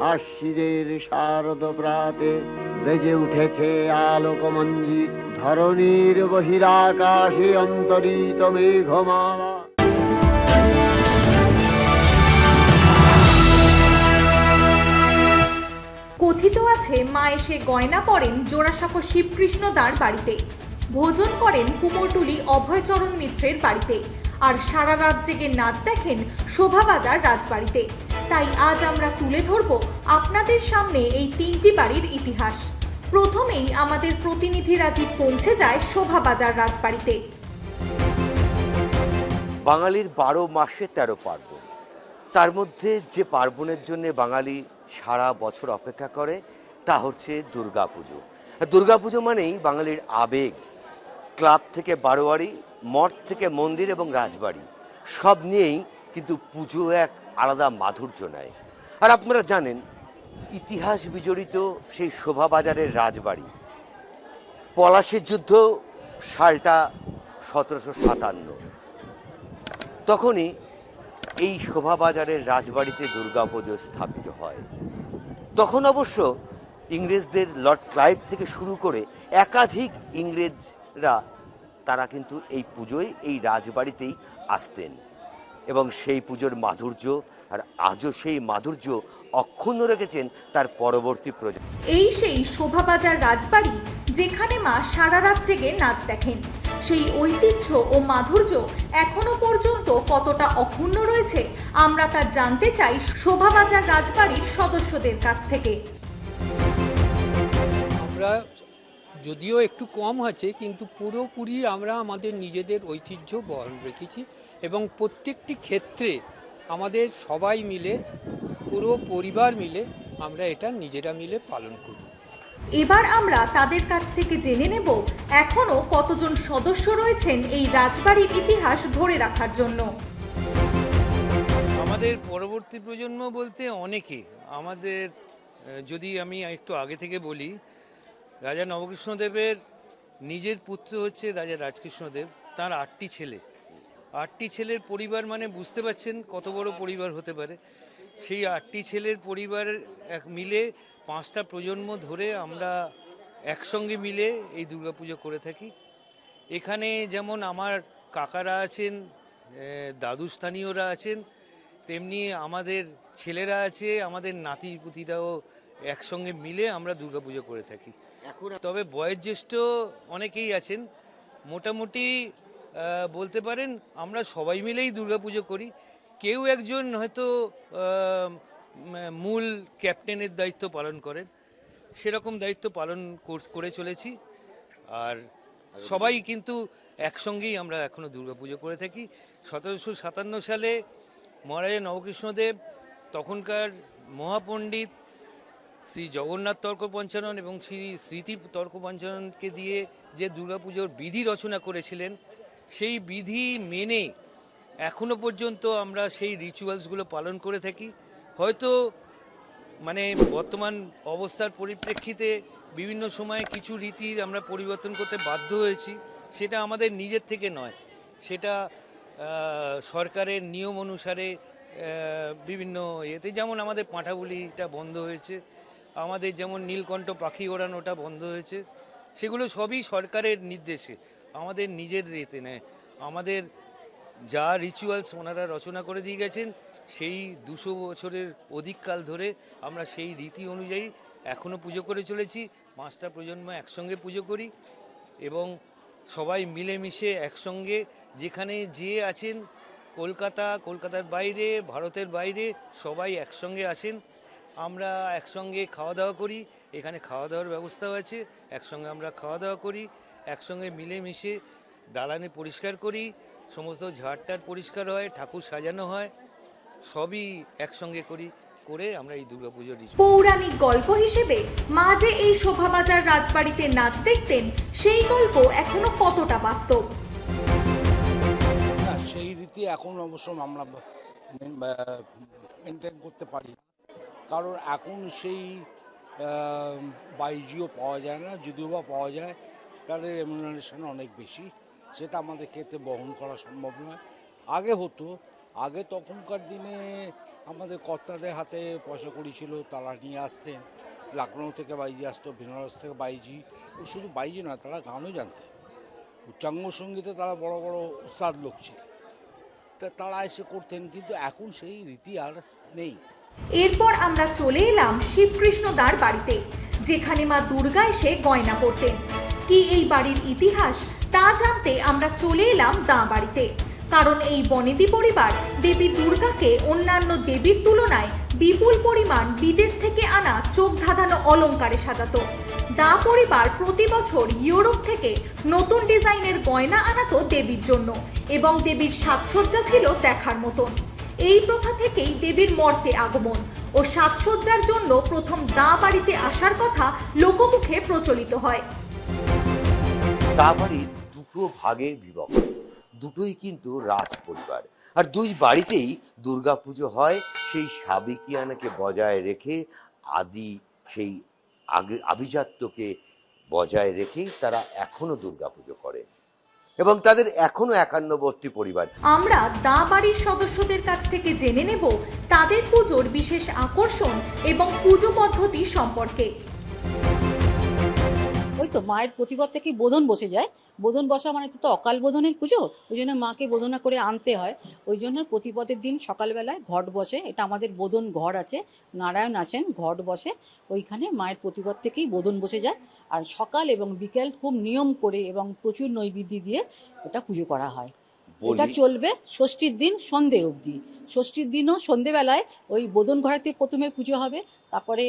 আশিদের শারদ প্রাতে বেজে উঠেছে আলোকমঞ্জিত ধরণীর বহিরাকাশে অন্তরিত মেঘমালা। কথিত আছে, মা এসে গয়না পরেন জোড়াসাঁকো শিবকৃষ্ণ দার বাড়িতে। ভোজন করেন কুমোরটুলি অভয়চরণ মিত্রের বাড়িতে। আর সারা রাত জেগে নাচ দেখেন শোভাবাজার রাজবাড়িতে। তাই আজ আমরা তুলে ধরব আপনাদের সামনে এই তিনটি বাড়ির ইতিহাস। প্রথমেই আমাদের প্রতিনিধি রাজীব পৌঁছে যায় শোভাবাজার রাজবাড়িতে। বাঙালির বারো মাসে তেরো পার্বণ। তার মধ্যে যে পার্বণের জন্য বাঙালি সারা বছর অপেক্ষা করে, তা হচ্ছে দুর্গাপুজো। দুর্গাপুজো মানেই বাঙালির আবেগ। ক্লাব থেকে বারোয়ারি, মঠ থেকে মন্দির এবং রাজবাড়ি, সব নিয়েই কিন্তু পুজো এক আলাদা মাধুর্য নেয়। আর আপনারা জানেন, ইতিহাস বিজড়িত সেই শোভাবাজারের রাজবাড়ি। পলাশের যুদ্ধ সালটা সতেরোশো সাতান্ন। তখনই এই শোভাবাজারের রাজবাড়িতে দুর্গাপুজো স্থাপিত হয়। তখন অবশ্য ইংরেজদের লর্ড ক্লাইভ থেকে শুরু করে একাধিক ইংরেজরা তারা কিন্তু এই পুজোয়, এই রাজবাড়িতেই আসতেন। এবং সেই পুজোর মাধুর্য আর আজও সেই মাধুর্য অক্ষুণ্ণ রেখেছেন তার পরবর্তী প্রজন্ম। এই সেই শোভাবাজার রাজবাড়ি যেখানে মা সারা রাত জেগে নাচ দেখেন। সেই ঐতিহ্য ও মাধুর্য এখনও পর্যন্ত কতটা অক্ষুণ্ণ রয়েছে আমরা তা জানতে চাই শোভাবাজার রাজবাড়ির সদস্যদের কাছ থেকে। আমরা যদিও একটু কম আছে কিন্তু পুরোপুরি আমরা আমাদের নিজেদের ঐতিহ্য বহন রেখেছি। এবং প্রত্যেকটি ক্ষেত্রে আমাদের সবাই মিলে পুরো পরিবার মিলে আমরা এটা নিজেরা মিলে পালন করি। এবার আমরা তাদের কাছ থেকে জেনে নেব এখনও কতজন সদস্য রয়েছেন এই রাজবাড়ির ইতিহাস ধরে রাখার জন্য। আমাদের পরবর্তী প্রজন্ম বলতে অনেকে আমাদের যদি আমি একটু আগে থেকে বলি রাজা নবকৃষ্ণদেবের নিজের পুত্র হচ্ছে রাজা রাজকৃষ্ণদেব তার আটটি ছেলে। আটটি ছেলের পরিবার মানে বুঝতে পারছেন কত বড় পরিবার হতে পারে। সেই আটটি ছেলের পরিবার এক মিলে পাঁচটা প্রজন্ম ধরে আমরা একসঙ্গে মিলে এই দুর্গাপুজো করে থাকি। এখানে যেমন আমার কাকারা আছেন দাদু স্থানীয়রা আছেন তেমনি আমাদের ছেলেরা আছে আমাদের নাতি পুতিরাও একসঙ্গে মিলে আমরা দুর্গাপুজো করে থাকি। এখন তবে বয়োজ্যেষ্ঠ অনেকেই আছেন। মোটামুটি বলতে পারেন আমরা সবাই মিলেই দুর্গাপুজো করি। কেউ একজন হয়তো মূল ক্যাপ্টেনের দায়িত্ব পালন করেন। সেরকম দায়িত্ব পালন করে চলেছি। আর সবাই কিন্তু একসঙ্গেই আমরা এখনও দুর্গাপুজো করে থাকি। সতেরোশো সাতান্ন সালে মহারাজা নবকৃষ্ণদেব তখনকার মহাপণ্ডিত শ্রী জগন্নাথ তর্ক পঞ্চানন এবং শ্রী স্মৃতি তর্ক পঞ্চাননকে দিয়ে যে দুর্গাপুজোর বিধি রচনা করেছিলেন সেই বিধি মেনে এখনও পর্যন্ত আমরা সেই রিচুয়ালসগুলো পালন করে থাকি। হয়তো মানে বর্তমান অবস্থার পরিপ্রেক্ষিতে বিভিন্ন সময়ে কিছু রীতির আমরা পরিবর্তন করতে বাধ্য হয়েছি, সেটা আমাদের নিজের থেকে নয়। সেটা সরকারের নিয়ম অনুসারে বিভিন্ন ইয়েতে যেমন আমাদের পাঁঠাবুলিটা বন্ধ হয়েছে, আমাদের যেমন নীলকণ্ঠ পাখি ওড়ানোটা বন্ধ হয়েছে, সেগুলো সবই সরকারের নির্দেশে। আমাদের নিজের ইয়েতে নেয়। আমাদের যা রিচুয়ালস ওনারা রচনা করে দিয়ে গেছেন, সেই দুশো বছরের অধিককাল ধরে আমরা সেই রীতি অনুযায়ী এখনও পুজো করে চলেছি। পাঁচটা প্রজন্ম একসঙ্গে পুজো করি এবং সবাই মিলেমিশে একসঙ্গে যেখানে যে আছেন, কলকাতা, কলকাতার বাইরে, ভারতের বাইরে, সবাই একসঙ্গে আসেন। আমরা একসঙ্গে খাওয়া দাওয়া করি, এখানে খাওয়া দাওয়ার ব্যবস্থাও আছে, একসঙ্গে আমরা খাওয়া দাওয়া করি। একসঙ্গে মিলেমিশে দালানে পরিষ্কার করি সমস্ত ঝাড়টার পরিষ্কার হয় ঠাকুর সাজানো হয় সবই একসঙ্গে করি করে আমরা এই দুর্গাপুজোর রিচুয়াল পৌরাণিক গল্প হিসেবে মা যে এই শোভাবাজার রাজবাড়িতে নাচ দেখতেন সেই গল্প এখনও কতটা বাস্তব? না সেই রীতি এখন অবশ্য আমরা মেনটেন করতে পারি না। কারণ এখন সেই বাইজিও পাওয়া যায় না যদিও বা পাওয়া যায়। তাদের রেমুনারেশন অনেক বেশি, সেটা আমাদের ক্ষেত্রে বহন করা সম্ভব নয়। আগে হতো, আগে তখনকার দিনে আমাদের কর্তাদের হাতে পয়সা কড়ি ছিল, তারা নিয়ে আসতেন। লখনৌ থেকে বাইজি আসতো, বেনারস থেকে বাইজি, ও শুধু বাইজি না, তারা গানও জানতেন। উচ্চাঙ্গ সঙ্গীতে তারা বড় বড় উস্তাদ লোক ছিলেন। তা তারা এসে করতেন, কিন্তু এখন সেই রীতি আর নেই। এরপর আমরা চলে এলাম শিবকৃষ্ণদার বাড়িতে, যেখানে মা দুর্গা এসে গয়না পরতেন। কি এই বাড়ির ইতিহাস, তা জানতে আমরা চলে এলাম দাঁ বাড়িতে। কারণ এই বনেদি পরিবার দেবী দুর্গাকে অন্যান্য দেবীর তুলনায় বিপুল পরিমাণ বিদেশ থেকে আনা চোখ ধাঁধানো অলংকারে সাজাতো। দা পরিবার প্রতি বছর ইউরোপ থেকে নতুন ডিজাইনের গয়না আনাতো দেবীর জন্য এবং দেবীর সাজসজ্জা ছিল দেখার মতন। এই প্রথা থেকেই দেবীর মর্তে আগমন ও সাজসজ্জার জন্য প্রথম দা বাড়িতে আসার কথা লোকমুখে প্রচলিত হয়। তা বাড়ির দুটো ভাগে বিভক্ত দুটোই কিন্তু রাজ পরিবার আর দুই বাড়িতেই দুর্গাপুজো হয়, সেই সাবেকিয়ানাকে বজায় রেখে, আদি সেই আগে আভিজাত্যকে বজায় রেখেই তারা এখনও দুর্গাপুজো করে। এবং তাদের এখনও একান্নবর্তী পরিবার। আমরা দা বাড়ির সদস্যদের কাছ থেকে জেনে নেব তাদের পুজোর বিশেষ আকর্ষণ এবং পুজো পদ্ধতি সম্পর্কে। ওই তো মায়ের প্রতিপদ থেকেই বোধন বসে যায়। বোধন বসা মানে তো অকাল বোধনের পুজো ওই জন্য মাকে বোধনা করে আনতে হয়। ওই জন্য প্রতিপদের দিন সকালবেলায় ঘট বসে এটা আমাদের বোধন ঘর আছে নারায়ণ আছেন ঘট বসে ওইখানে মায়ের প্রতিপদ থেকেই বোধন বসে যায়। আর সকাল এবং বিকেল খুব নিয়ম করে এবং প্রচুর নৈবেদ্য দিয়ে ওটা পুজো করা হয়। এটা চলবে ষষ্ঠীর দিন সন্ধে অবধি। ষষ্ঠীর দিনও সন্ধেবেলায় ওই বোধন ঘরেতে প্রথমে পুজো হবে তারপরে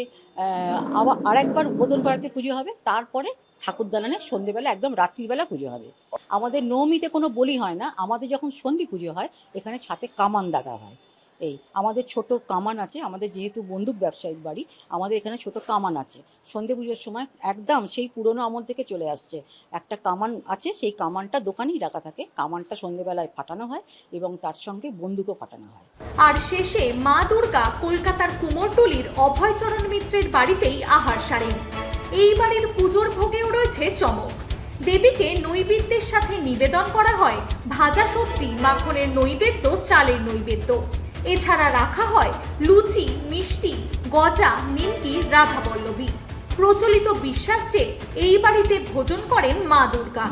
আবার আরেকবার বোধন ঘরেতে পুজো হবে তারপরে ঠাকুর দালানে সন্ধেবেলা একদম রাত্রিবেলা পুজো হবে। আমাদের নবমীতে কোনো বলি হয় না, আমাদের যখন সন্ধি পুজো হয়, এখানে ছাতে কামান দাগা হয়। এই, আমাদের ছোট কামান আছে, আমাদের যেহেতু বন্দুক ব্যবসায়িক বাড়ি, আমাদের এখানে ছোট কামান আছে। সন্ধে পুজোর সময় একদম সেই পুরনো আমল থেকে চলে আসছে। একটা কামান আছে, সেই কামানটা দোকানেই রাখা থাকে, কামানটা সন্ধেবেলায় ফাটানো হয় এবং তার সঙ্গে বন্দুকও ফাটানো হয়। আর শেষে মা দুর্গা কলকাতার কুমোরটুলির অভয়চরণ মিত্রের বাড়িতেই আহার সারেন। এই বাড়ির পুজোর ভোগেও রয়েছে চমক। দেবীকে নৈবেদ্যের সাথে নিবেদন করা হয় ভাজা সবজি, মাখনের নৈবেদ্য, চালের নৈবেদ্য। এছাড়া রাখা হয় লুচি, মিষ্টি, গজা, নিমকি রাধাবল্লবী প্রচলিত বিশ্বাস যে এই বাড়িতে ভোজন করেন মা দুর্গা।